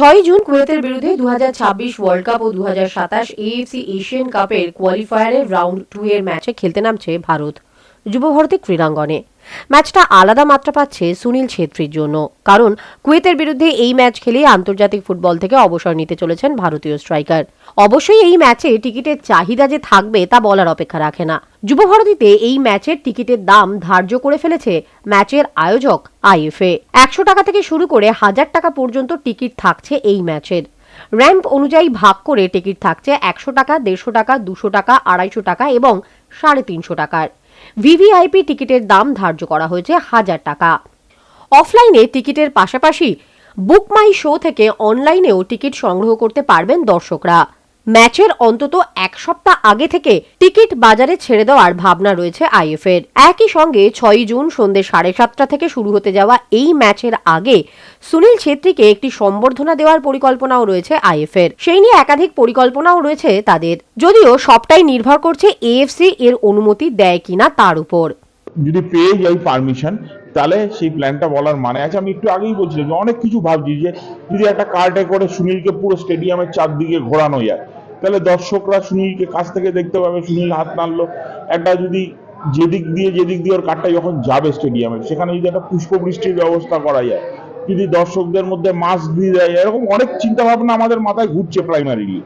ছয় জুন কুয়েতের বিরুদ্ধে দু হাজার ছাব্বিশ ওয়ার্ল্ড কাপ ও দু হাজার সাতাশ এএফসি এশিয়ান কাপের কোয়ালিফায়ারের রাউন্ড টু এর ম্যাচে খেলতে নামছে ভারত। যুব ভারতী ক্রীড়াঙ্গনে। ম্যাচটা আলাদা মাত্রা পাচ্ছে সুনীল ছেত্রীর জন্য। কারণ কুয়েতের বিরুদ্ধে এই ম্যাচ খেলে আন্তর্জাতিক ফুটবল থেকে অবসর নিতে চলেছেন ভারতীয় স্ট্রাইকার। অবশ্যই এই ম্যাচে টিকিটের চাহিদা যে থাকবে তা বলার অপেক্ষা রাখে না। যুব ভারতীতে এই ম্যাচের টিকিটের দাম ধার্য করে ফেলেছে ম্যাচের আয়োজক আইএফএ। একশো টাকা থেকে শুরু করে হাজার টাকা পর্যন্ত টিকিট থাকছে এই ম্যাচের। র্যাম্প অনুযায়ী ভাগ করে টিকিট থাকছে একশো টাকা, দেড়শো টাকা, দুশো টাকা, আড়াইশো টাকা এবং সাড়ে তিনশো টাকার। ভিভিআইপি টিকিটের দাম ধার্য করা হয়েছে হাজার টাকা। অফলাইনে টিকিটের পাশাপাশি বুক মাই শো থেকে অনলাইনেও টিকিট সংগ্রহ করতে পারবেন দর্শকরা। ম্যাচের অন্তত এক সপ্তাহ আগে থেকে টিকিট বাজারে ছেড়ে দেওয়ার ভাবনা রয়েছে আইএফের। একই সঙ্গে ছয়ই জুন সন্ধ্যে সাড়ে সাতটা থেকে শুরু হতে যাওয়া এই ম্যাচের আগে সুনীল ছেত্রীকে একটি সম্বর্ধনা দেওয়ার পরিকল্পনাও রয়েছে আইএফের। সেই নিয়ে একাধিক পরিকল্পনাও রয়েছে তাদের। যদিও সবটাই নির্ভর করছে এএফসি এর অনুমতি দেয় কিনা তার উপর। যদি পেয়ে যাই পারমিশন, তাহলে সেই প্ল্যানটা বলার মানে আছে। আমি একটু আগেই বলছিলাম যে অনেক কিছু ভাবছি যে যদি একটা কার্টে করে সুনীলকে পুরো স্টেডিয়ামের চারদিকে ঘোরানো যায় তাহলে দর্শকরা সুনীলকে কাছ থেকে দেখতে পাবে, সুনীল হাত নাড়লো। একটা যদি যেদিক দিয়ে যেদিক দিয়ে ওর কাঠটা যখন যাবে স্টেডিয়ামে সেখানে যদি একটা পুষ্পবৃষ্টির ব্যবস্থা করা যায়, যদি দর্শকদের মধ্যে মাস্ক দিয়ে দেয় এরকম অনেক চিন্তা ভাবনা আমাদের মাথায় ঘুরছে প্রাইমারিলি